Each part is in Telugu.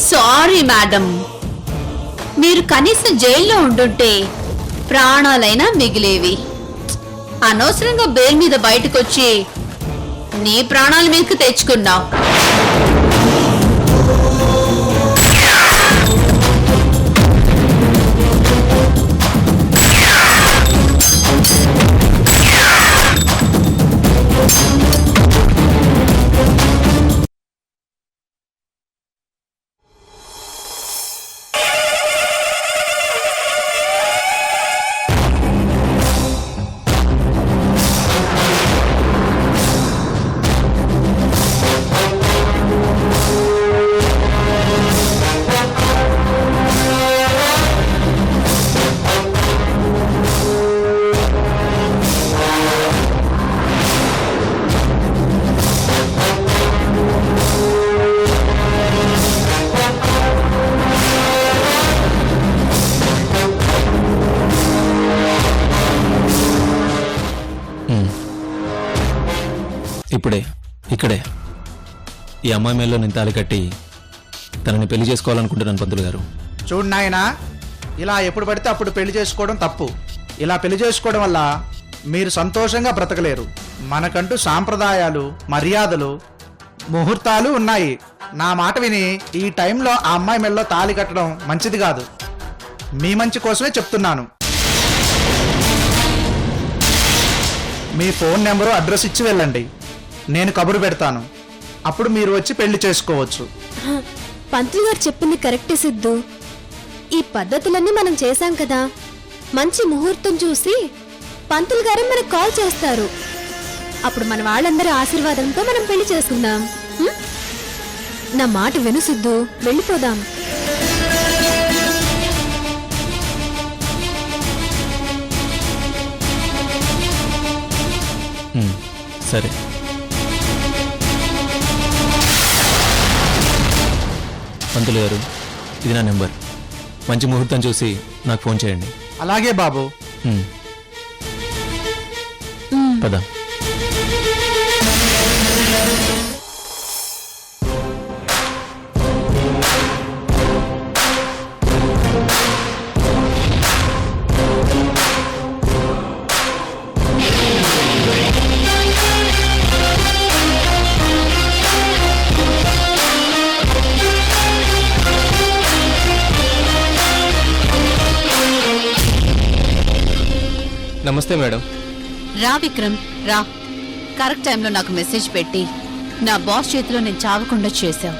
సారీ మేడం మీరు కనీసం జైల్లో ఉండుంటే ప్రాణాలైనా మిగిలేవి. అనవసరంగా బెయిల్ మీద బయటకొచ్చి నీ ప్రాణాల మీదకి తెచ్చుకున్నావు. అమ్మాయి మేలో నేను తాళి కట్టి తనని పెళ్ళి చేసుకోవాలనుకుంటున్నాను పంతులు గారు. చూడు నాయనా ఇలా ఎప్పుడు పడితే అప్పుడు పెళ్ళి చేసుకోవడం తప్పు. ఇలా పెళ్ళి చేసుకోవడం వల్ల మీరు సంతోషంగా బ్రతకలేరు. మనకంటూ సాంప్రదాయాలు మర్యాదలు ముహూర్తాలు ఉన్నాయి. నా మాట విని ఈ టైంలో ఆ అమ్మాయి మెల్లో తాళి కట్టడం మంచిది కాదు. మీ మంచి కోసమే చెప్తున్నాను. మీ ఫోన్ నెంబరు అడ్రస్ ఇచ్చి వెళ్ళండి. నేను కబురు పెడతాను. అప్పుడు మీరు వచ్చి పెళ్ళి చేసుకోవచ్చు. పంతులు గారు చెప్పింది కరెక్టే సిద్ధు. ఈ పద్ధతులన్నీ మనం చేశాం కదా. మంచి ముహూర్తం చూసి పంతులు గారే మనకు కాల్ చేస్తారు. అప్పుడు మన వాళ్ళందరి ఆశీర్వాదంతో మనం పెళ్ళి చేసుకుందాం. హ్మ్? నా మాట విను సిద్ధు. వెళ్ళిపోదాం. హ్మ్, సరే. పంతులు గారు ఇది నా నెంబర్. మంచి ముహూర్తం చూసి నాకు ఫోన్ చేయండి. అలాగే బాబు. పద. నమస్తే మేడం. రా విక్రమ్ రా. కరెక్ట్ టైంలో నాకు మెసేజ్ పెట్టి నా బాస్ చేతిలో నేను చావకుండా చేశావు.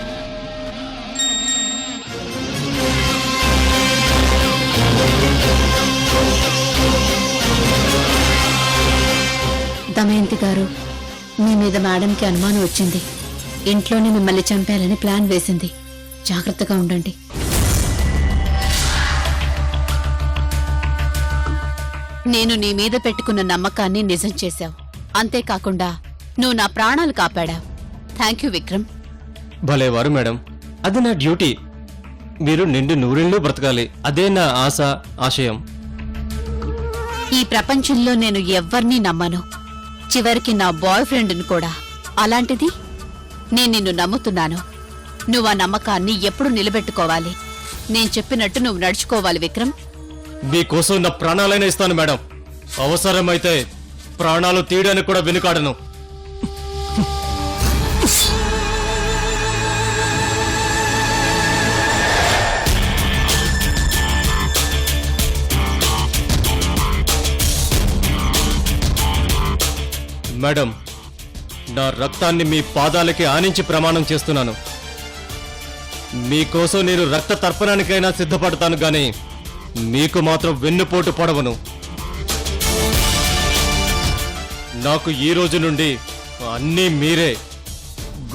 దమయంతి గారు మీ మీద మేడంకి అనుమానం వచ్చింది. ఇంట్లోనే మిమ్మల్ని చంపేయాలని ప్లాన్ వేసింది. జాగ్రత్తగా ఉండండి. నేను నీ మీద పెట్టుకున్న నమ్మకాన్ని నిజం చేశావు. అంతేకాకుండా నువ్వు నా ప్రాణాలు కాపాడావు థ్యాంక్ యూ విక్రమ్. భలేవారు మేడం. అది నా డ్యూటీ. మీరు నిండు నూరేళ్ళు బ్రతకాలి. అదే నా ఆశ ఆశయం. ఈ ప్రపంచంలో నేను ఎవ్వరినీ నమ్మను. చివరికి నా బాయ్ ఫ్రెండ్ని కూడా. అలాంటిది నేను నిన్ను నమ్ముతున్నాను. నువ్వు ఆ నమ్మకాన్ని ఎప్పుడు నిలబెట్టుకోవాలి. నేను చెప్పినట్టు నువ్వు నడుచుకోవాలి విక్రమ్. మీకోసం నా ప్రాణాలైనా ఇస్తాను మేడం. అవసరమైతే ప్రాణాలు తీయడానికి కూడా వెనుకాడను. మేడం నా రక్తాన్ని మీ పాదాలకి ఆనించి ప్రమాణం చేస్తున్నాను. మీకోసం నేను రక్త తర్పణానికైనా సిద్ధపడతాను కానీ మీకు మాత్రం వెన్నుపోటు పడవను. నాకు ఈ రోజు నుండి అన్నీ మీరే.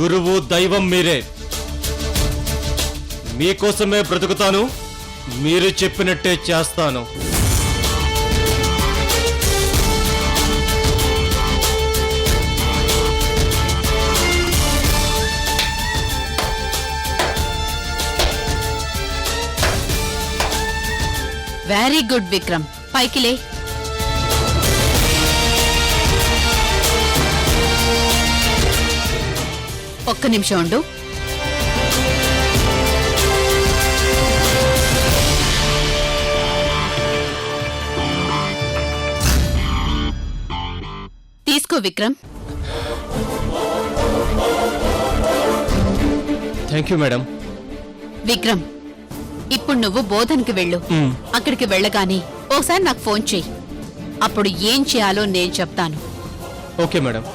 గురువు దైవం మీరే. మీకోసమే బ్రతుకుతాను మీరు చెప్పినట్టే చేస్తాను. Very good Vikram. పైకి లే. ఒక్క నిమిషం ఉండు. తీసుకో Vikram. Thank you madam Vikram. ఇప్పుడు నువ్వు బోధనకి వెళ్ళు. అక్కడికి వెళ్ళగానే ఓసారి నాకు ఫోన్ చెయ్యి. అప్పుడు ఏం చేయాలో నేను చెప్తాను. Okay madam.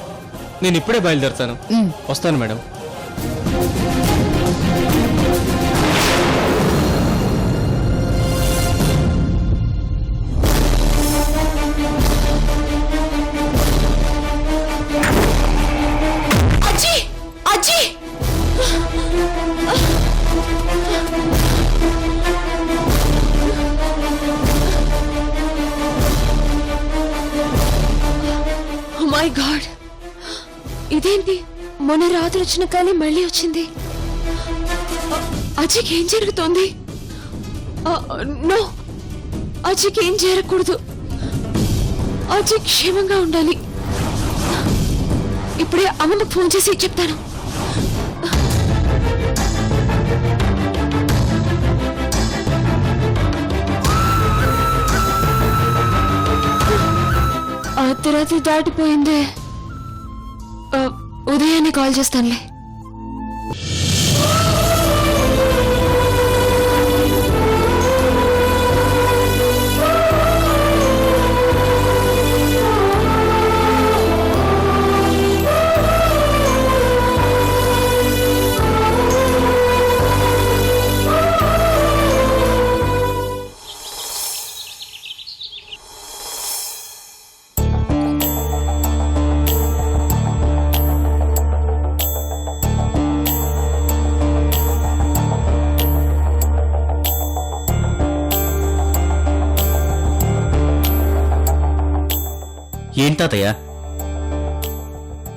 నేను ఇప్పుడే బయలుదేరుతాను. వస్తాను మేడం. రాత్రి వచ్చిన కానీ మళ్ళీ వచ్చింది. అజ్జికి ఏం జరుగుతోంది? నో. అజ్జికి ఏం జరగకూడదు. అజ్జి క్షేమంగా ఉండాలి. ఇప్పుడే అమ్మకు ఫోన్ చేసి చెప్తాను. అర్ధరాత్రి దాటిపోయిందే. ఉదయాన్నే కాల్ చేస్తానులే. తాతయ్య.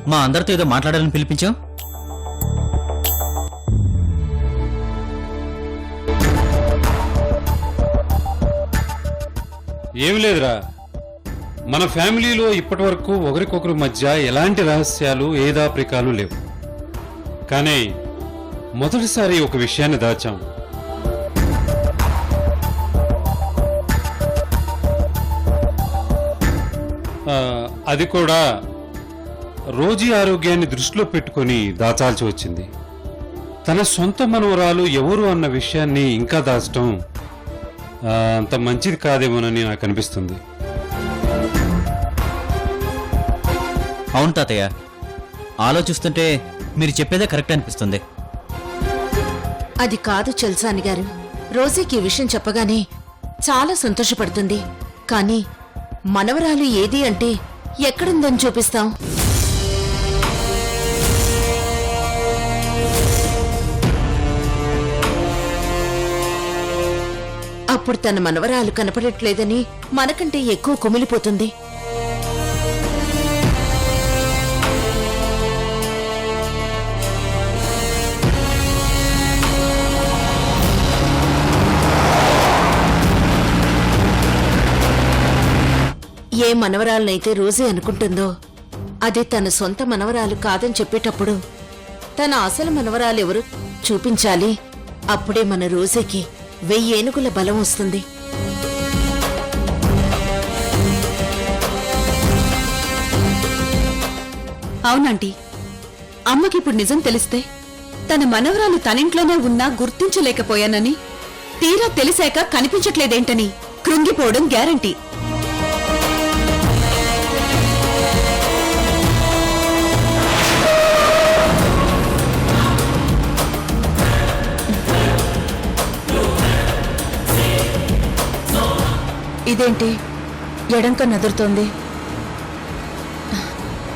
మా అందరితో ఏదో మాట్లాడాలని పిలిపించావు ఏమి లేదురా. మన ఫ్యామిలీలో ఇప్పటి వరకు ఒకరికొకరి మధ్య ఎలాంటి రహస్యాలు ఏదాప్రికాలు లేవు. కానీ మొదటిసారి ఒక విషయాన్ని దాచాం. అది కూడా రోజీ ఆరోగ్యాన్ని దృష్టిలో పెట్టుకొని దాచాల్సి వచ్చింది. తన సొంత మనవరాలు ఎవరు అన్న విషయాన్ని ఇంకా దాచటం అంత మంచిది కాదేమోనని నాకు అనిపిస్తుంది. అవును తాతయ్య. ఆలోచిస్తుంటే మీరు చెప్పేదే కరెక్ట్ అనిపిస్తుంది. అది కాదు చల్సాని గారు. రోజీకి ఈ విషయం చెప్పగానే చాలా సంతోషపడుతుంది. కానీ మనవరాలు ఏది అంటే ఎక్కడుందని చూపిస్తాం. అప్పుడు తన మనవరాలు కనపడట్లేదని మనకంటే ఎక్కువ కుమిలిపోతుంది. ఏ మనవరాలనైతే రోజే అనుకుంటుందో అది తన సొంత మనవరాలు కాదని చెప్పేటప్పుడు తన అసలు మనవరాలెవరు చూపించాలి? అప్పుడే మన రోజేకి వెయ్యి ఏనుగుల బలం వస్తుంది. అవునంటీ. అమ్మకిప్పుడు నిజం తెలిస్తే తన మనవరాలు తనింట్లోనే ఉన్నా గుర్తించలేకపోయానని తీరా తెలిసాక కనిపించట్లేదేంటని కృంగిపోవడం గ్యారంటీ. ఇదేంటి? ఎడంక నదురుతోంది.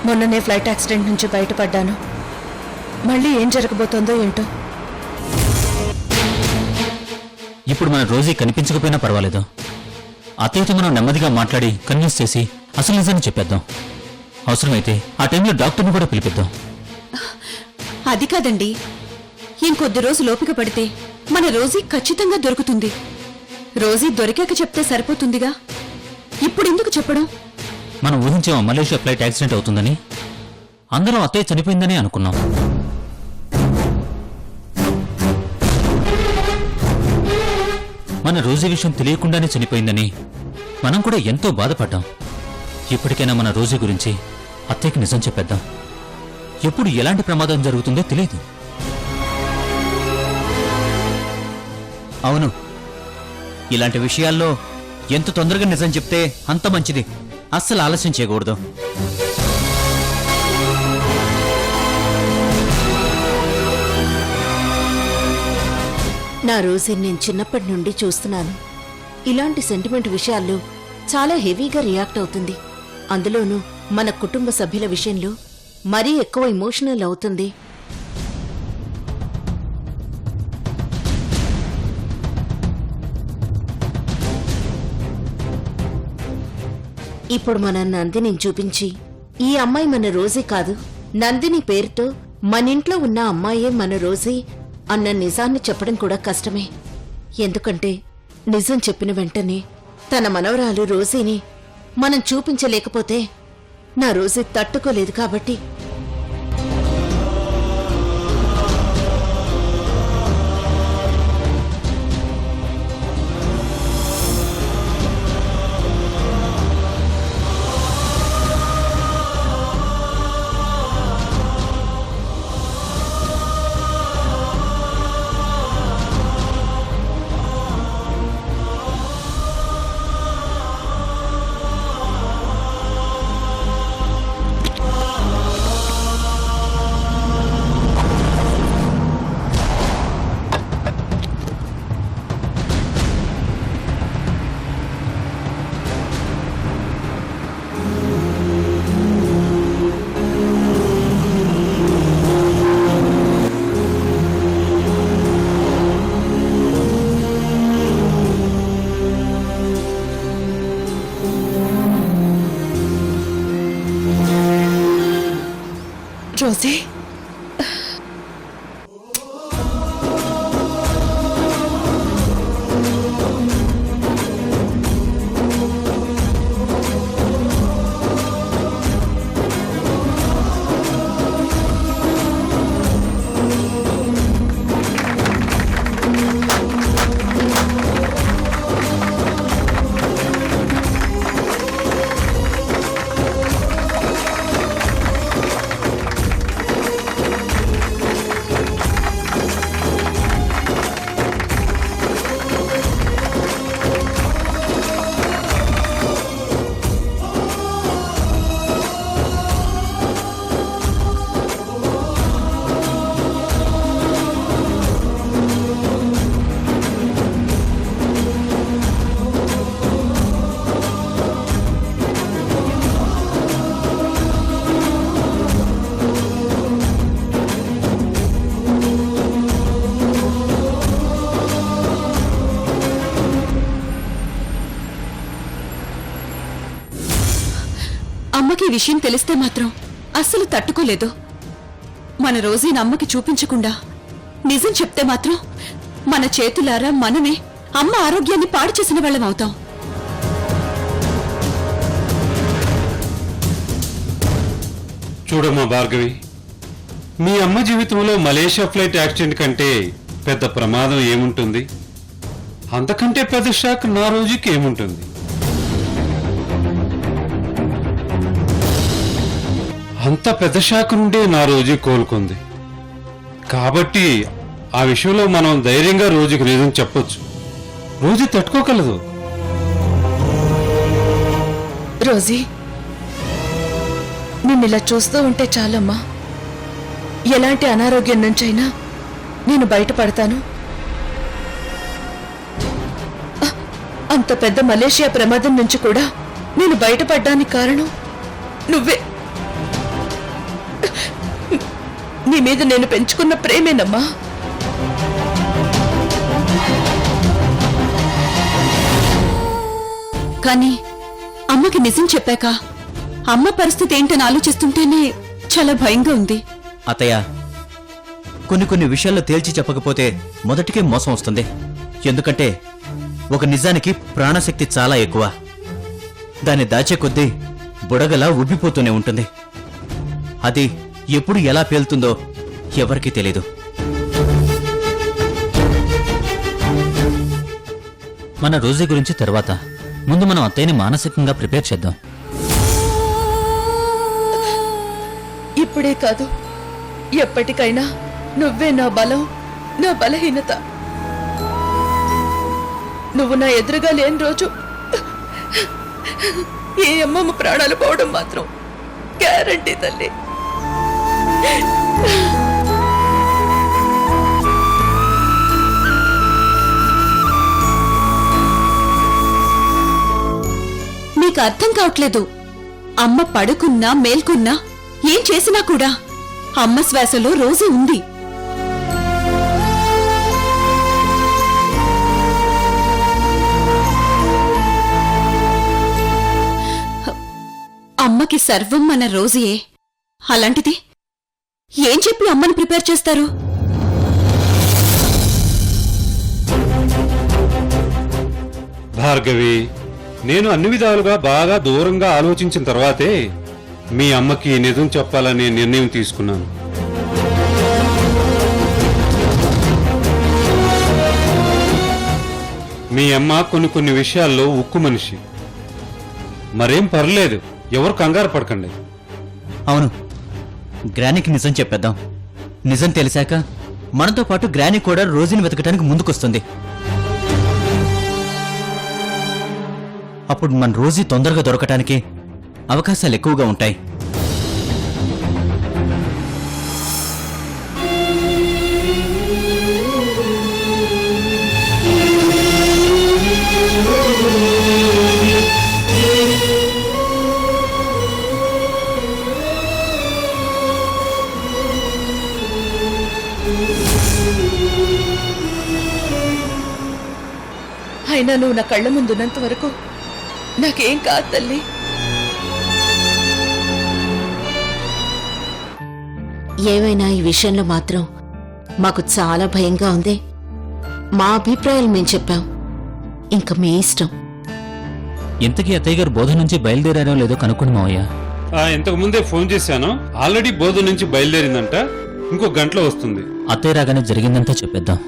మొన్ననే ఫ్లైట్ యాక్సిడెంట్ నుంచి బయటపడ్డాను. మళ్ళీ ఏం జరగబోతోందో ఏంటో. ఇప్పుడు మన రోజీ కనిపించకపోయినా పర్వాలేదు. అత్తయ్యతో మనం నెమ్మదిగా మాట్లాడి కన్విన్స్ చేసి అసలు నిజాన్ని చెప్పేద్దాం. అవసరమైతే ఆ టైంలో డాక్టర్ని కూడా పిలిపిద్దాం. అది కాదండి. ఇంకొద్ది రోజులు ఓపిక పడితే మన రోజీ ఖచ్చితంగా దొరుకుతుంది. రోజీ దొరికాక చెప్తే సరిపోతుందిగా? ఇప్పుడెందుకు చెప్పడం? మనం ఊహించాం మలేషియా ఫ్లైట్ యాక్సిడెంట్ అవుతుందని అందరం అత్తయ్య చనిపోయిందని అనుకున్నాం. మన రోజు విషయం తెలియకుండానే చనిపోయిందని మనం కూడా ఎంతో బాధపడ్డాం. ఇప్పటికైనా మన రోజు గురించి అత్తయ్యకి నిజం చెప్పేద్దాం. ఎప్పుడు ఎలాంటి ప్రమాదం జరుగుతుందో తెలియదు. అవును ఇలాంటి విషయాల్లో ఎంత తొందరగా నిజం చెప్తే అంత మంచిది. అస్సలు ఆలస్యం చేయకూడదు. నా రోజు నేను చిన్నప్పటి నుండి చూస్తున్నాను. ఇలాంటి సెంటిమెంట్ విషయాల్లో చాలా హెవీగా రియాక్ట్ అవుతుంది. అందులోనూ మన కుటుంబ సభ్యుల విషయంలో మరీ ఎక్కువ ఇమోషనల్ అవుతుంది. ఇప్పుడు మన నందిని చూపించి ఈ అమ్మాయి మన రోజే కాదు నందిని పేరుతో మన ఇంట్లో ఉన్న అమ్మాయే మన రోజే అన్న నిజాన్ని చెప్పడం కూడా కష్టమే. ఎందుకంటే నిజం చెప్పిన వెంటనే తన మనవరాలు రోజీని మనం చూపించలేకపోతే నా రోజీ తట్టుకోలేదు కాబట్టి రోజీ విషయం తెలిస్తే మాత్రం అస్సలు తట్టుకోలేదు. మన రోజీ అమ్మకి చూపించకుండా నిజం చెప్తే మాత్రం మన చేతులారా మనమే అమ్మ ఆరోగ్యాన్ని పాడు చేసిన వాళ్ళం అవుతాం. చూడమ్మా భార్గవి మీ అమ్మ జీవితంలో మలేషియా ఫ్లైట్ యాక్సిడెంట్ కంటే పెద్ద ప్రమాదం ఏముంటుంది? అంతకంటే పెద్ద షాక్ నా రోజుకి ఏముంటుంది? అంత పెద్ద షాక్ నుండే నా రోజు కోలుకుంది. కాబట్టి ఆ విషయంలో మనం ధైర్యంగా రోజుకి నిజం చెప్పొచ్చు. రోజు తట్టుకోగలదు. రోజీ ఇలా చూస్తూ ఉంటే చాలమ్మా. ఎలాంటి అనారోగ్యం నుంచైనా నేను బయటపడతాను. అంత పెద్ద మలేషియా ప్రమాదం నుంచి కూడా నేను బయటపడ్డానికి కారణం నువ్వే. నీ మీద నేను పెంచుకున్న ప్రేమేనమ్మా. కానీ అమ్మకి నిజం చెప్పాక అమ్మ పరిస్థితి ఏంటని ఆలోచిస్తుంటేనే చాలా భయంగా ఉంది. అత్తయ్య కొన్ని కొన్ని విషయాల్లో తేల్చి చెప్పకపోతే మొదటికే మోసం వస్తుంది. ఎందుకంటే ఒక నిజానికి ప్రాణశక్తి చాలా ఎక్కువ. దాన్ని దాచే కొద్దీ బుడగలా ఉబ్బిపోతూనే ఉంటుంది. అది ఎప్పుడు ఎలా పేలుతుందో ఎవరికీ తెలీదు. మన రోజీ గురించి తర్వాత. ముందు మనం అత్తయ్యని మానసికంగా ప్రిపేర్ చేద్దాం. ఇప్పుడే కాదు. ఎప్పటికైనా నువ్వే నా బలం నా బలహీనత. నువ్వు నా ఎదురుగా లేని రోజు ఏ అమ్మమ్మ ప్రాణాలు పోవడం మాత్రం గ్యారంటీ తల్లి. నీకు అర్థం కావట్లేదు. అమ్మ పడుకున్నా మేల్కున్నా ఏం చేసినా కూడా అమ్మ శ్వాసలో రోజు ఉంది. అమ్మకి సర్వం మన రోజుయే. అలాంటిది ఏం చెప్పి అమ్మని ప్రిపేర్ చేస్తారు? భార్గవి నేను అన్ని విధాలుగా బాగా దూరంగా ఆలోచించిన తర్వాతే మీ అమ్మకి నిజం చెప్పాలనే నిర్ణయం తీసుకున్నాను. మీ అమ్మ కొన్ని కొన్ని విషయాల్లో ఉక్కు మనిషి. మరేం పర్లేదు ఎవరు కంగారు పడకండి. అవును గ్రానీకి నిజం చెప్పేద్దాం. నిజం తెలిసాక మనతో పాటు గ్రానీ కూడా రోజుని వెతకటానికి ముందుకొస్తుంది. అప్పుడు మన రోజీ తొందరగా దొరకటానికి అవకాశాలు ఎక్కువగా ఉంటాయి. అయినా నువ్వు నా కళ్ళ ముందున్నంత వరకు నాకేం కాదు తల్లి. ఏవైనా ఈ విషయంలో మాత్రం మాకు చాలా భయంగా ఉంది. మా అభిప్రాయాలు మేము చెప్పాం. ఇంకా మీ ఇష్టం. ఇంతకీ అత్తయ్య గారు బోధ నుంచి బయలుదేరారో లేదో కనుక్కోండి మావయ్య. ఇంతకు ముందే ఫోన్ చేశాను. ఆల్రెడీ బోధ నుంచి బయలుదేరిందంట. ఇంకో గంటలో వస్తుంది. అత్తయ్య రాగానే జరిగిందంతా చెప్పేద్దాం.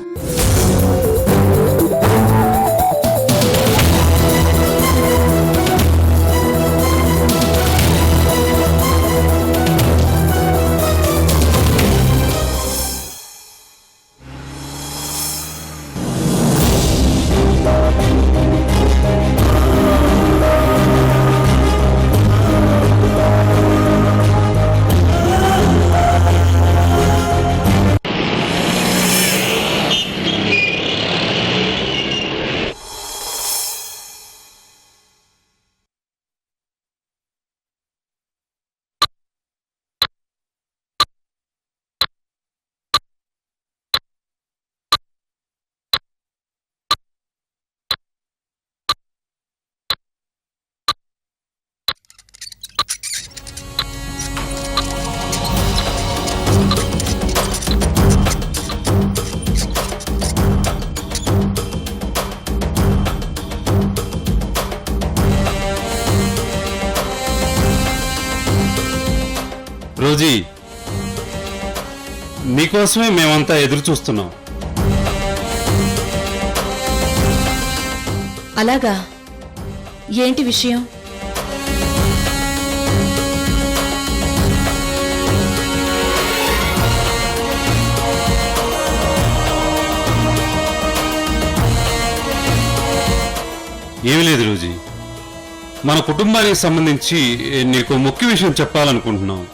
నీకోసమే మేమంతా ఎదురు చూస్తున్నాం. అలాగా? ఏంటి విషయం? ఏమీ లేదు రోజీ. మన కుటుంబానికి సంబంధించి నీకు ముఖ్య విషయం చెప్పాలనుకుంటున్నాం.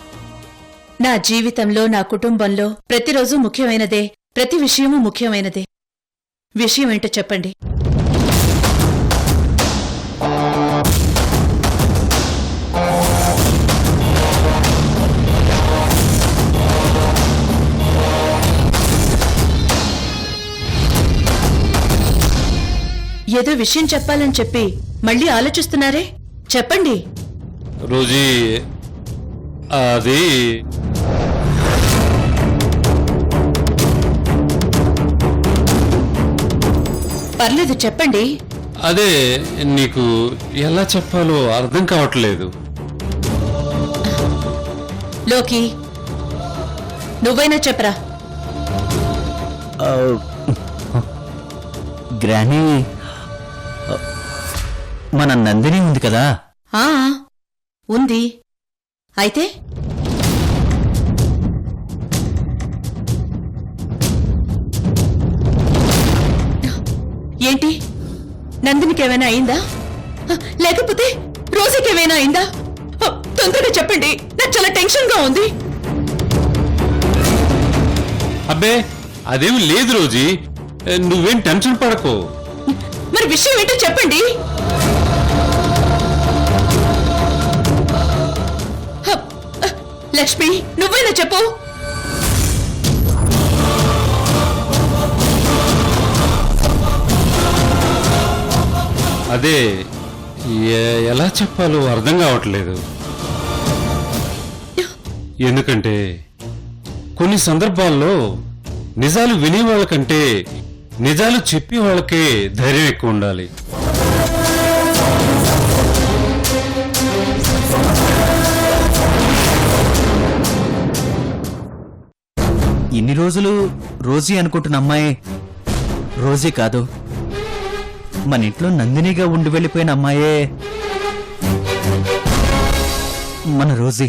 నా జీవితంలో నా కుటుంబంలో ప్రతిరోజు ముఖ్యమైనదే ప్రతి విషయము ముఖ్యమైనదే. విషయం ఏంటో చెప్పండి. ఏదో విషయం చెప్పాలని చెప్పి మళ్ళీ ఆలోచిస్తున్నారే? చెప్పండి. రోజీ అది. పర్లేదు చెప్పండి. అదే నీకు ఎలా చెప్పాలో అర్థం కావట్లేదు. లోకి నువ్వైనా చెప్పరా? గ్రానీ మన నందిని ఉంది కదా. ఆ ఉంది. అయితే? ఏంటి? నందినికి ఏమైనా అయిందా? లేకపోతే రోజుకి ఏమైనా అయిందా? తొందరగా చెప్పండి. నాకు చాలా టెన్షన్గా ఉంది. అబ్బే అదేమి లేదు రోజీ. నువ్వేం టెన్షన్ పడకు. మరి విషయం ఏంటో చెప్పండి. లక్ష్మి నువ్వేనా చెప్పు. అదే ఎలా చెప్పాలో అర్థం కావట్లేదు. ఎందుకంటే కొన్ని సందర్భాల్లో నిజాలు వినే వాళ్ళకంటే నిజాలు చెప్పే వాళ్ళకే ధైర్యం ఎక్కువ ఉండాలి. ఇన్ని రోజులు రోజీ అనుకుంటున్న అమ్మాయి రోజీ కాదు. మన ఇంట్లో నందినిగా ఉండి వెళ్ళిపోయిన అమ్మాయే మన రోజీ.